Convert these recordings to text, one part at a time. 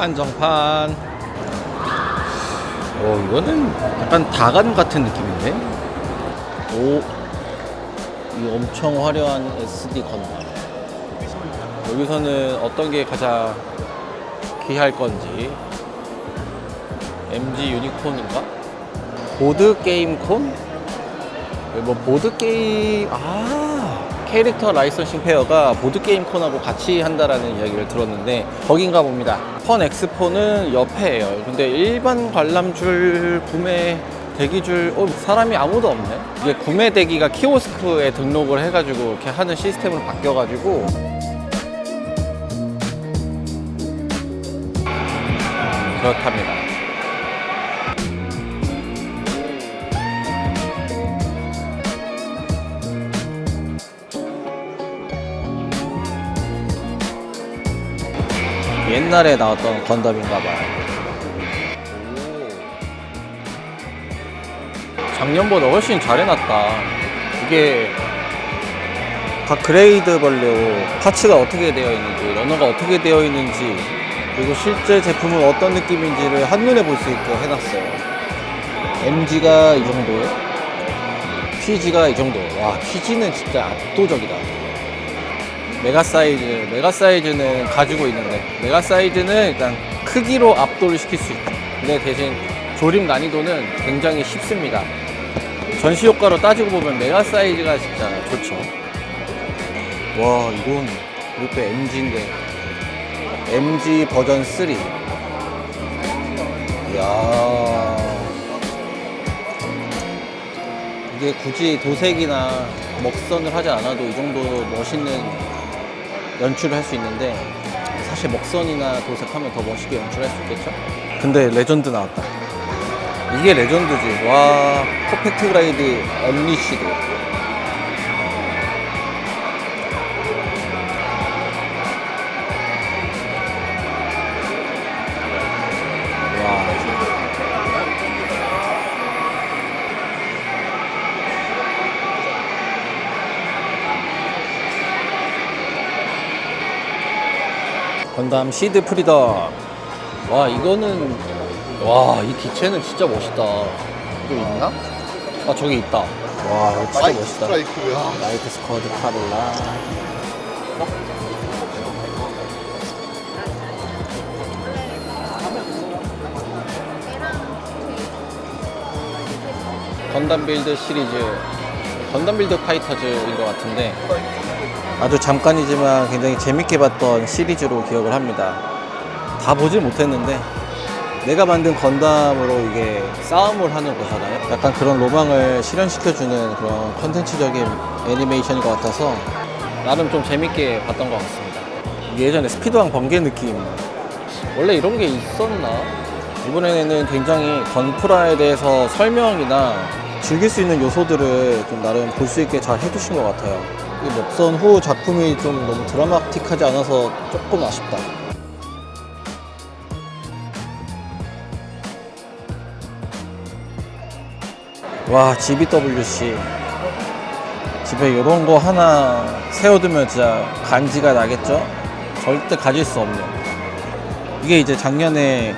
한정판. 오, 이거는 약간 다간 같은 느낌인데? 오, 이 엄청 화려한 SD 건담. 여기서는 어떤 게 가장 귀할 건지. MG 유니콘인가? 보드 게임 콘? 뭐 보드 게임 아 캐릭터 라이선싱 페어가 보드 게임 콘하고 같이 한다라는 이야기를 들었는데 거긴가 봅니다. 펀 엑스포는 옆에예요. 근데 일반 관람줄 구매 대기줄 어, 사람이 아무도 없네. 이게 구매 대기가 키오스크에 등록을 해가지고 이렇게 하는 시스템으로 바뀌어가지고 그렇답니다. 옛날에 나왔던 건담인가 봐요. 작년보다 훨씬 잘 해놨다. 이게 각 그레이드별로 파츠가 어떻게 되어 있는지, 러너가 어떻게 되어 있는지, 그리고 실제 제품은 어떤 느낌인지를 한눈에 볼 수 있게 해놨어요. MG가 이 정도, PG가 이 정도. 와, PG는 진짜 압도적이다. 메가 사이즈, 메가 사이즈는 가지고 있는데 메가 사이즈는 일단 크기로 압도를 시킬 수 있다. 근데 대신 조립 난이도는 굉장히 쉽습니다. 전시 효과로 따지고 보면 메가 사이즈가 진짜 좋죠. 와 이건 이것도 MG인데 MG 버전 3. 이야 이게 굳이 도색이나 먹선을 하지 않아도 이 정도 멋있는 연출을 할 수 있는데 사실 먹선이나 도색하면 더 멋있게 연출할 수 있겠죠? 근데 레전드 나왔다. 이게 레전드지. 와, 퍼펙트 그라이드 언리시드. 건담 시드 프리덤. 와, 이거는, 와, 이 기체는 진짜 멋있다. 이거 있나? 아, 저기 있다. 와, 이거 진짜 라이트 멋있다. 스트라이크야. 라이트 스쿼드 카를라. 건담 빌드 시리즈, 건담 빌드 파이터즈인 것 같은데 아주 잠깐이지만 굉장히 재밌게 봤던 시리즈로 기억을 합니다. 다 보질 못했는데 내가 만든 건담으로 이게 싸움을 하는 거잖아요. 약간 그런 로망을 실현시켜주는 그런 컨텐츠적인 애니메이션인 것 같아서 나름 좀 재밌게 봤던 것 같습니다. 예전에 스피드왕 번개 느낌. 원래 이런 게 있었나? 이번에는 굉장히 건프라에 대해서 설명이나 즐길 수 있는 요소들을 좀 나름 볼 수 있게 잘 해주신 것 같아요. 이 먹선 후 작품이 좀 너무 드라마틱하지 않아서 조금 아쉽다. 와 GBWC 집에 이런 거 하나 세워두면 진짜 간지가 나겠죠? 절대 가질 수 없는 이게 이제 작년에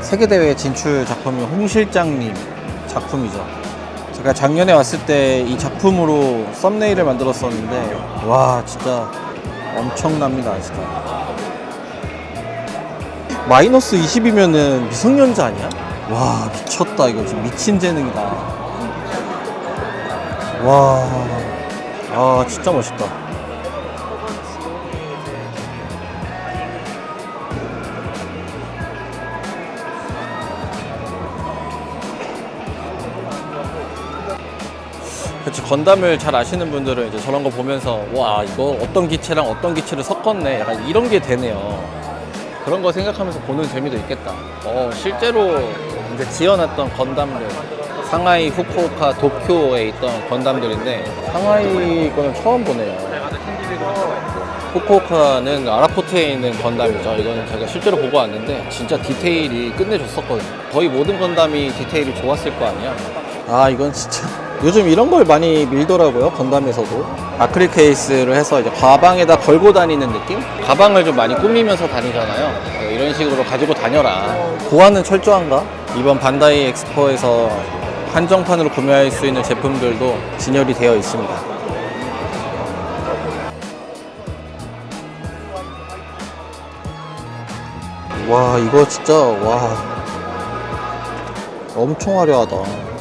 세계대회 진출 작품이 홍 실장님 작품이죠 제가 작년에 왔을 때 이 작품으로 썸네일을 만들었었는데 와 진짜 엄청납니다 진짜 마이너스 20이면은 미성년자 아니야? 와 미쳤다 이거 지금 미친 재능이다 와, 아 진짜 멋있다. 그렇지 건담을 잘 아시는 분들은 이제 저런 거 보면서 와 이거 어떤 기체랑 어떤 기체를 섞었네. 약간 이런 게 되네요. 그런 거 생각하면서 보는 재미도 있겠다. 어 실제로 이제 지어놨던 건담들 상하이, 후쿠오카, 도쿄에 있던 건담들인데 상하이 거는 처음 보네요. 후쿠오카는 아라포트에 있는 건담이죠. 이거는 제가 실제로 보고 왔는데 진짜 디테일이 끝내줬었거든요. 거의 모든 건담이 디테일이 좋았을 거 아니야. 아 이건 진짜 요즘 이런 걸 많이 밀더라고요 건담에서도 아크릴 케이스를 해서 이제 가방에다 걸고 다니는 느낌? 가방을 좀 많이 꾸미면서 다니잖아요. 네, 이런 식으로 가지고 다녀라. 보안은 철저한가? 이번 반다이 엑스포에서 한정판으로 구매할 수 있는 제품들도 진열이 되어 있습니다. 와 이거 진짜 와 엄청 화려하다.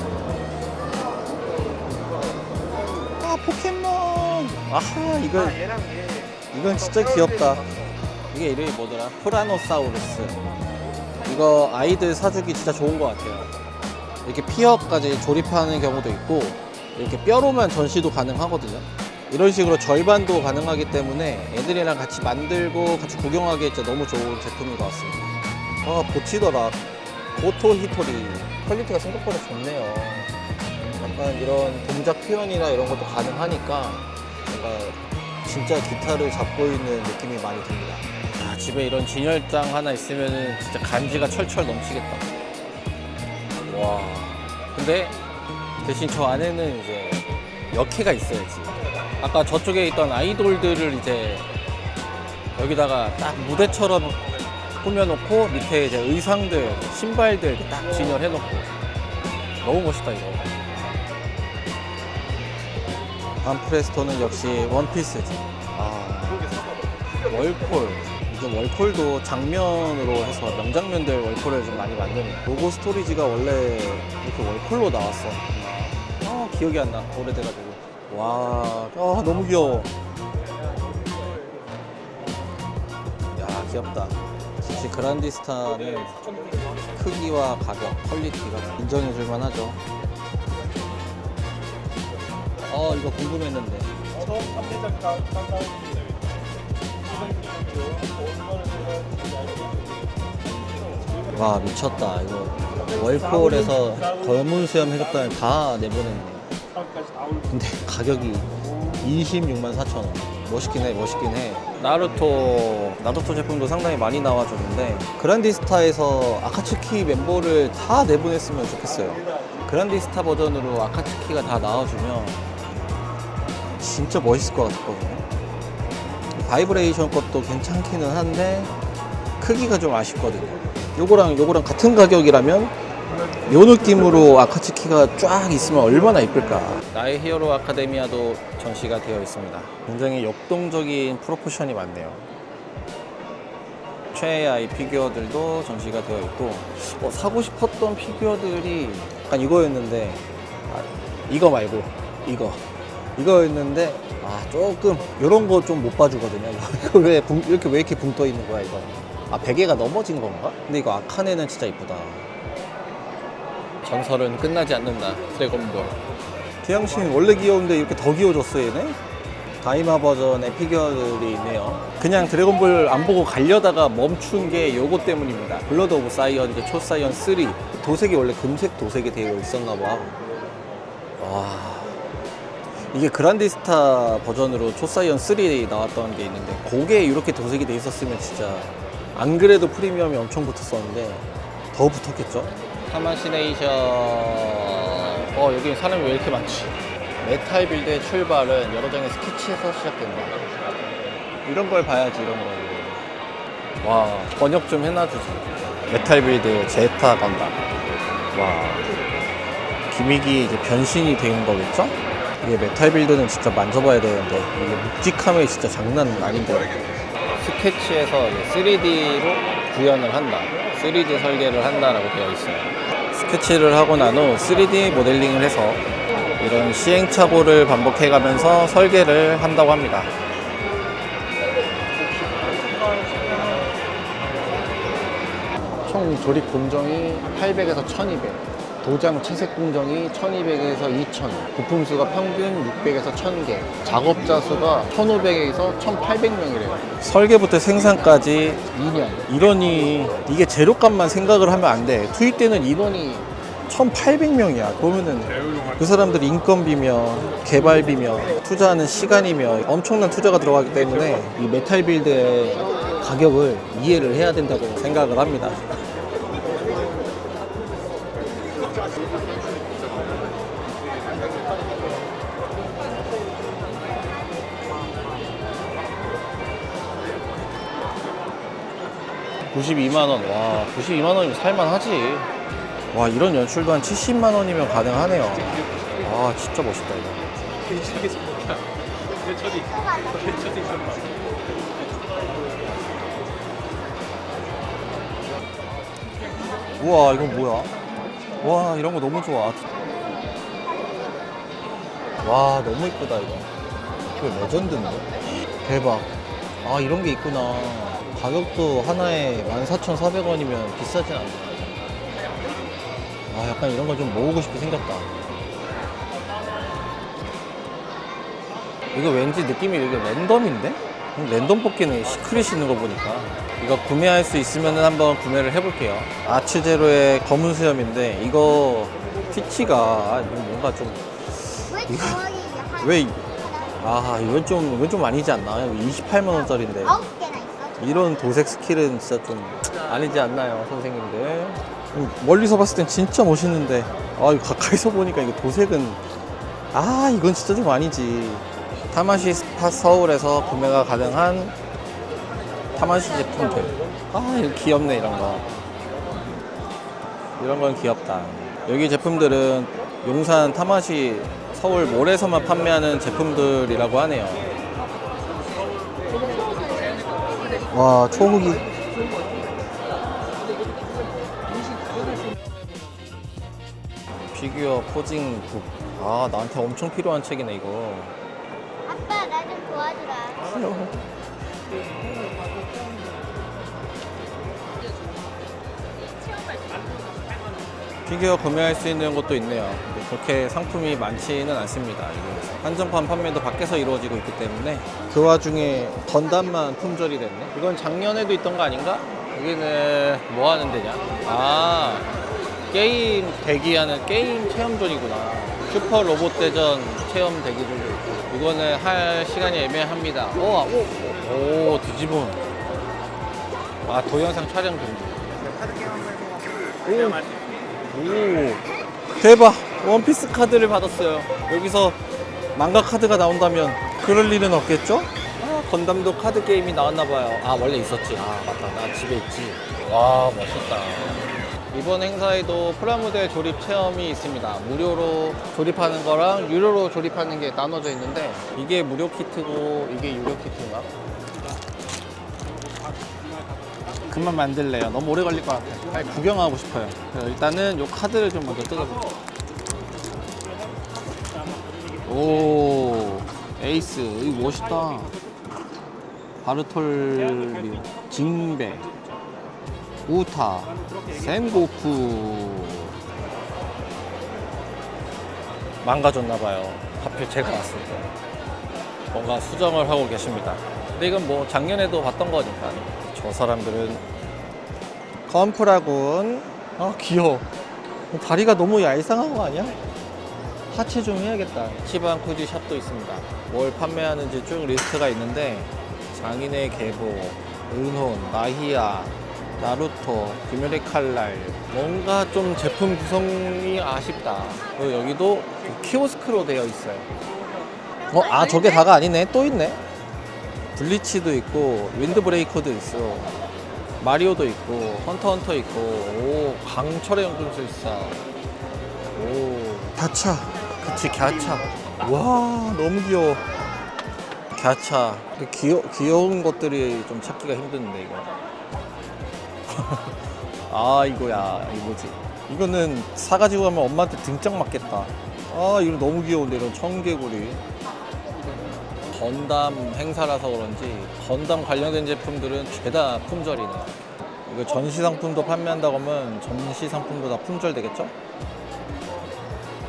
포켓몬. 아하 이거 이건 진짜 귀엽다. 이게 이름이 뭐더라? 프라노사우루스. 이거 아이들 사주기 진짜 좋은 것 같아요. 이렇게 피어까지 조립하는 경우도 있고 이렇게 뼈로만 전시도 가능하거든요. 이런 식으로 절반도 가능하기 때문에 애들이랑 같이 만들고 같이 구경하기에 진짜 너무 좋은 제품인 것 같습니다. 아 보치더라. 고토 히토리. 퀄리티가 생각보다 좋네요 약간 이런 동작 표현이나 이런 것도 가능하니까 진짜 기타를 잡고 있는 느낌이 많이 듭니다. 아, 집에 이런 진열장 하나 있으면은 진짜 간지가 철철 넘치겠다. 와. 근데 대신 저 안에는 이제 역해가 있어야지. 아까 저쪽에 있던 아이돌들을 이제 여기다가 딱 무대처럼 꾸며놓고 밑에 이제 의상들, 신발들 딱 진열해놓고 너무 멋있다 이거. 반프레스토는 역시 원피스지. 아, 월콜. 요즘 월콜도 장면으로 해서 명장면들 월콜을 좀 많이 만드는. 로고 스토리지가 원래 이렇게 월콜로 나왔어. 아, 기억이 안 나. 오래돼가지고. 와, 아, 너무 귀여워. 야, 귀엽다. 역시 그란디스타는 크기와 가격, 퀄리티가 인정해줄 만하죠. 어, 이거 궁금했는데. 와, 미쳤다. 이거 월폴에서 검은 수염 해적단을 다 내보냈네. 근데 가격이 26만 4천 원. 멋있긴 해, 멋있긴 해. 나루토, 나루토 제품도 상당히 많이 나와줬는데, 그란디스타에서 아카츠키 멤버를 다 내보냈으면 좋겠어요. 그란디스타 버전으로 아카츠키가 다 나와주면 진짜 멋있을 것 같거든요. 바이브레이션 것도 괜찮기는 한데, 크기가 좀 아쉽거든요. 요거랑 요거랑 같은 가격이라면 요 느낌으로 아카츠키가 쫙 있으면 얼마나 이쁠까. 나의 히어로 아카데미아도 전시가 되어 있습니다. 굉장히 역동적인 프로포션이 많네요. 최애아이 피규어들도 전시가 되어 있고 어, 사고 싶었던 피규어들이 약간 이거였는데 아, 이거 말고 이거 이거였는데 아 조금 이런 거 좀 못 봐주거든요. 이거 왜 붕- 이렇게 왜 이렇게 붕 떠 있는 거야 이거? 아 베개가 넘어진 건가? 근데 이거 아카네는 진짜 이쁘다. 전설은 끝나지 않는다. 드래곤볼. 기양신 원래 귀여운데 이렇게 더 귀여워졌어 얘네? 다이마 버전의 피규어들이 있네요. 그냥 드래곤볼 안 보고 가려다가 멈춘 게 요거 때문입니다. 블러드 오브 사이언 이제 초사이언 3. 도색이 원래 금색 도색이 되어 있었나 봐. 와. 이게 그란디스타 버전으로 초사이언 3 나왔던 게 있는데 그게 이렇게 도색이 돼 있었으면 진짜 안 그래도 프리미엄이 엄청 붙었었는데 더 붙었겠죠? 타마시네이션 어 여기 사람이 왜 이렇게 많지? 메탈 빌드의 출발은 여러 장의 스케치에서 시작된다 이런 걸 봐야지 이런 거 와 번역 좀 해놔주지 메탈 빌드 제타 건담 와 기믹이 이제 변신이 되는 거겠죠? 이게 메탈 빌드는 진짜 만져봐야 되는데 이게 묵직함이 진짜 장난 아닌데. 스케치에서 3D로 구현을 한다. 3D 설계를 한다라고 되어 있어요. 스케치를 하고 난 후 3D 모델링을 해서 이런 시행착오를 반복해 가면서 설계를 한다고 합니다. 총 조립 공정이 800에서 1200 도장 채색 공정이 1200에서 2000 부품 수가 평균 600에서 1000개 작업자 수가 1500에서 1800명이래요. 설계부터 생산까지 2년. 인원이 이게 재료값만 생각을 하면 안 돼. 투입되는 인원이 1800명이야. 그러면은 그 사람들이 인건비며 개발비며 투자하는 시간이며 엄청난 투자가 들어가기 때문에 이 메탈 빌드의 가격을 이해를 해야 된다고 생각을 합니다 92만원. 와 92만원이면 살만하지. 와 이런 연출도 한 70만원이면 가능하네요. 와 진짜 멋있다 이거. 우와 이건 뭐야? 와, 이런 거 너무 좋아. 와, 너무 이쁘다 이거. 이거 레전드인데? 대박. 아, 이런 게 있구나. 가격도 하나에 14,400원이면 비싸진 않네. 아, 약간 이런 거 좀 모으고 싶게 생겼다. 이거 왠지 느낌이 이게 랜덤인데? 음, 랜덤 뽑기는 시크릿 있는 거 보니까. 이거 구매할 수 있으면 한번 구매를 해볼게요. 아츠제로의 검은 수염인데, 이거 피치가 뭔가 좀, 왜 이거- 왜, 이- 아, 이건 좀, 이건 좀 아니지 않나? 28만원짜리인데. 아홉 개나 있어? 이런 도색 스킬은 진짜 좀 아니지 않나요, 선생님들? 음, 멀리서 봤을 땐 진짜 멋있는데, 아, 가까이서 보니까 이거 도색은, 아, 이건 진짜 좀 아니지. 타마시 스파 서울에서 구매가 가능한 타마시 제품들. 아, 이거 귀엽네, 이런 거. 이런 건 귀엽다. 여기 제품들은 용산 타마시 서울 몰에서만 판매하는 제품들이라고 하네요. 와 초무기 피규어 포징 북 아 나한테 엄청 필요한 책이네 이거 도와주라. 피규어 구매할 수 있는 곳도 있네요 그렇게 상품이 많지는 않습니다 한정판 판매도 밖에서 이루어지고 있기 때문에 그 와중에 건담만 품절이 됐네 이건 작년에도 있던 거 아닌가? 여기는 뭐 하는 데냐? 아 게임 대기하는 게임 체험존이구나 슈퍼 로봇 대전 체험 있고 이거는 할 시간이 애매합니다. 오, 오, 오 뒤집어 아 동영상 촬영 금지 오. 대박. 원피스 카드를 받았어요. 여기서 망가 카드가 나온다면 그럴 일은 없겠죠? 아, 건담도 카드 게임이 나왔나봐요. 아 원래 있었지. 아 맞다. 나 집에 있지. 와 멋있다 이번 행사에도 프라모델 조립 체험이 있습니다 무료로 조립하는 거랑 유료로 조립하는 게 나눠져 있는데 이게 무료 키트고 이게 유료 키트인가? 그만 만들래요. 너무 오래 걸릴 것 같아요. 빨리 구경하고 싶어요. 일단은 요 카드를 좀 먼저 뜯어볼게요. 오, 에이스. 이거 멋있다. 바르톨리오, 징베, 우타, 센고쿠. 망가졌나봐요. 하필 제가 왔을 때. 뭔가 수정을 하고 계십니다. 근데 이건 뭐 작년에도 봤던 거니까. 저 사람들은 컴프라군. 아 귀여워. 다리가 너무 얄쌍한 거 아니야? 하체 좀 해야겠다. 치반 쿠지 샵도 있습니다. 뭘 판매하는지 쭉 리스트가 있는데 장인의 계보, 은혼, 나히야, 나루토, 귀멸의 칼날 뭔가 좀 제품 구성이 아쉽다. 그리고 여기도 키오스크로 되어 있어요. 어, 아 저게 다가 아니네. 또 있네. 블리치도 있고 윈드브레이커도 있어. 마리오도 있고 헌터 헌터 있고 오 강철의 연금술사 오 가차 그치 갸차 와 너무 귀여워 갸차 귀여, 귀여운 것들이 좀 찾기가 힘드는데 이거 아 이거야 이거 뭐지 이거는 사가지고 가면 엄마한테 등짝 맞겠다 아 이거 너무 귀여운데 이런 청개구리 건담 행사라서 그런지 건담 관련된 제품들은 죄다 품절이네. 이거 전시 상품도 판매한다고 하면 전시 상품도 다 품절 되겠죠?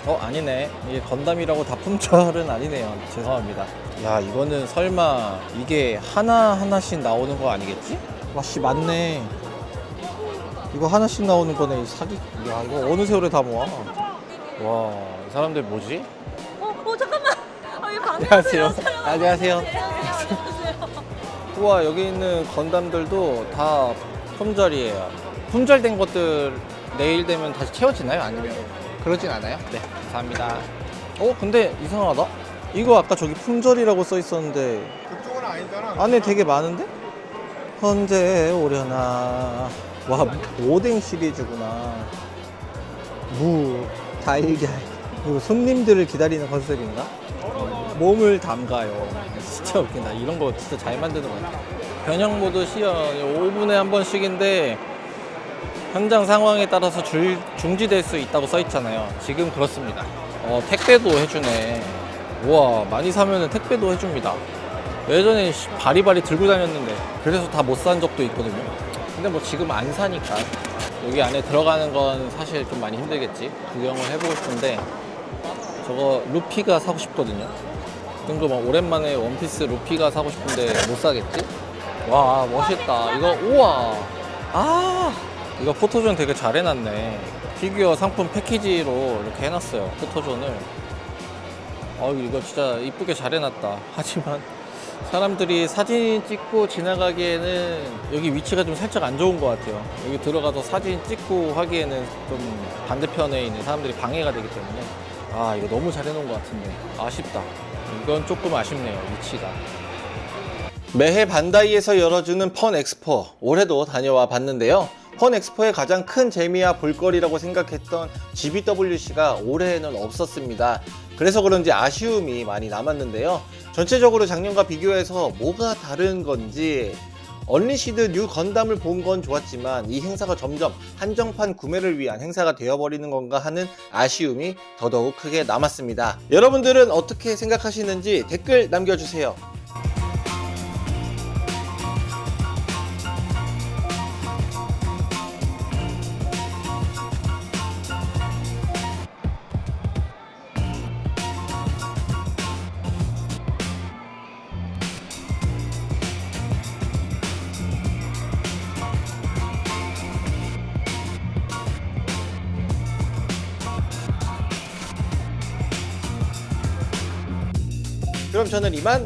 어 아니네. 이게 건담이라고 다 품절은 아니네요. 죄송합니다. 야 이거는 설마 이게 하나 하나씩 나오는 거 아니겠지? 와씨 맞네. 이거 하나씩 나오는 거네. 이 사기. 야 이거 어느 세월에 다 모아. 와이 사람들 뭐지? 어, 어 잠깐만. 아, 왜 안녕하세요. 반갑세요. 안녕하세요. 안녕하세요. 우와 여기 있는 건담들도 다 품절이에요. 품절된 것들 내일 되면 다시 채워지나요? 아니면 그러진 않아요? 네 감사합니다. 어 근데 이상하다. 이거 아까 저기 품절이라고 써 있었는데 그쪽은 아니잖아. 안에 되게 많은데? 언제 오려나 와 오뎅 시리즈구나. 무 달걀 그리고 손님들을 기다리는 컨셉인가? 몸을 담가요. 진짜 웃긴다. 이런 거 진짜 잘 만드는 것 같아. 변형 모드 시연 5분에 한 번씩인데 현장 상황에 따라서 줄, 중지될 수 있다고 써 있잖아요. 지금 그렇습니다. 어 택배도 해주네. 우와 많이 사면은 택배도 해줍니다. 예전에 씨, 바리바리 들고 다녔는데 그래서 다 못 산 적도 있거든요 근데 뭐 지금 안 사니까 여기 안에 들어가는 건 사실 좀 많이 힘들겠지. 구경을 해보고 싶은데 저거 루피가 사고 싶거든요. 그럼 막 오랜만에 원피스 루피가 사고 싶은데 못 사겠지? 와 멋있다. 이거 우와! 아! 이거 포토존 되게 잘 해놨네. 피규어 상품 패키지로 이렇게 해놨어요 포토존을. 아 이거 진짜 이쁘게 잘 해놨다. 하지만 사람들이 사진 찍고 지나가기에는 여기 위치가 좀 살짝 안 좋은 것 같아요. 여기 들어가서 사진 찍고 하기에는 좀 반대편에 있는 사람들이 방해가 되기 때문에. 아 이거 너무 잘 해놓은 것 같은데. 아쉽다. 이건 조금 아쉽네요 위치가. 매해 반다이에서 열어주는 펀 엑스포. 올해도 다녀와 봤는데요. 펀 엑스포의 가장 큰 재미와 볼거리라고 생각했던 GBWC가 올해에는 없었습니다. 그래서 그런지 아쉬움이 많이 남았는데요. 전체적으로 작년과 비교해서 뭐가 다른 건지 언리시드 뉴 건담을 본 건 좋았지만 이 행사가 점점 한정판 구매를 위한 행사가 되어버리는 건가 하는 아쉬움이 더더욱 크게 남았습니다. 여러분들은 어떻게 생각하시는지 댓글 남겨주세요. 그럼 저는 이만